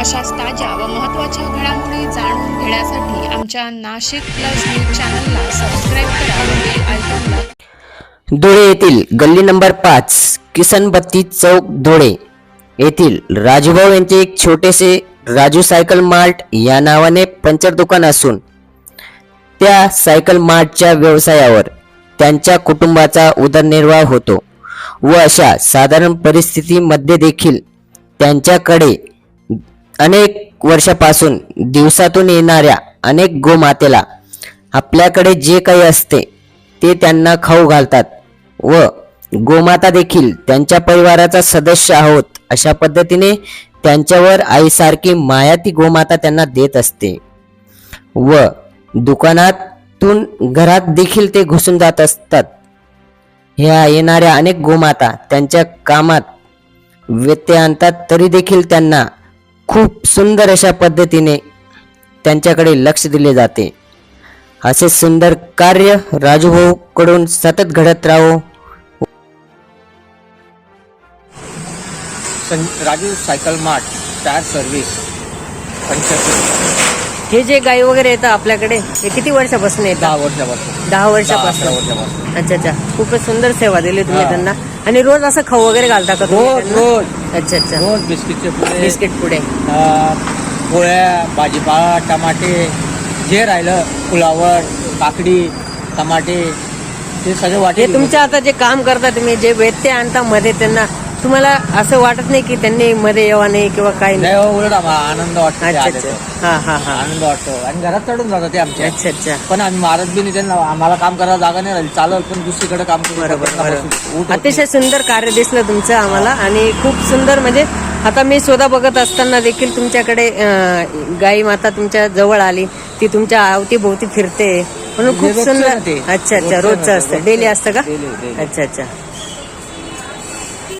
अशाच ताज्या व महत्त्वाच्या घडामोडी जाणून घेण्यासाठी आमच्या नाशिक प्लस न्यूज चॅनलला सबस्क्राईब करा धुळे येथील गल्ली नंबर पाच किसनबत्ती चौक धुळे येथील राजूभाऊ यांचे एक छोटेसे राजू सायकल मार्ट या नावाने पंचर दुकान असून त्या सायकल मार्टच्या व्यवसायावर त्यांच्या कुटुंबाचा उदरनिर्वाह होतो व अशा साधारण परिस्थितीमध्ये देखील त्यांच्याकडे अनेक वर्षापासून दिवसातून येणाऱ्या अनेक गोमातेला आपल्याकडे जे काही असते ते त्यांना खाऊ घालतात व गोमाता देखील त्यांच्या परिवाराचा सदस्य आहोत. अशा पद्धतीने त्यांच्यावर आईसारखी माया ती गोमाता त्यांना देत असते व दुकानातून घरात देखील ते घुसून जात असतात. ह्या येणाऱ्या अनेक गोमाता त्यांच्या कामात व्यत्यय आणतात तरी देखील त्यांना खूप सुंदर अशा पद्धतीने त्यांच्याकडे लक्ष दिले जाते. असे सुंदर कार्य राजूभाऊकडून सतत घडत राहो. Raju cycle mart tyre service puncture हे जे गाई वगैरे येतं आपल्याकडे हे किती वर्षापासून दहा येतात वर्षापासून. दहा दहा वर्षापासून. वर्षापासून. अच्छा अच्छा. खूपच सुंदर सेवा दिली तुम्ही हा. त्यांना. आणि रोज असं खाऊ वगैरे घालता का तुम्ही रोज त्यांना? रोज. अच्छा अच्छा. रोज बिस्किटचे बिस्किट पुढे पोळ्या भाजीपाला टमाटे जे राहिलं फुलावर काकडी टमाटे ते सगळे वाटे हे तुमच्या आता जे काम करता तुम्ही जे व्यत्यय आणता मध्ये त्यांना तुम्हाला असं वाटत नाही की त्यांनी मध्ये यावा नाही किंवा काही नाही? नाही हो, उलट आम्हाला आनंद वाटतो अच्छा अच्छा. हा हा हा. आनंद वाटतो. आणि घरात चढून जातात ते आमच्या अच्छा अच्छा. पण आम्ही मारत बी नाही त्यांना आम्हाला काम करायला जागा नाही राहिली. चालत पण दुसरीकडे काम करू. बरोबर त्यांना बसून- बरोबर उठ- अतिशय सुंदर कार्य दिसलं तुमचं आम्हाला. आणि खूप सुंदर म्हणजे आता मी स्वतः बघत असताना देखील तुमच्याकडे अं, गाई माता तुमच्या जवळ आली. ती तुमच्या अवतीभोवती फिरते. म्हणून खूप रोजचं सुंदर ते. अच्छा अच्छा. रोजचं असतं. रोजचं. डेली असतं का? Daily, daily. अच्छा अच्छा.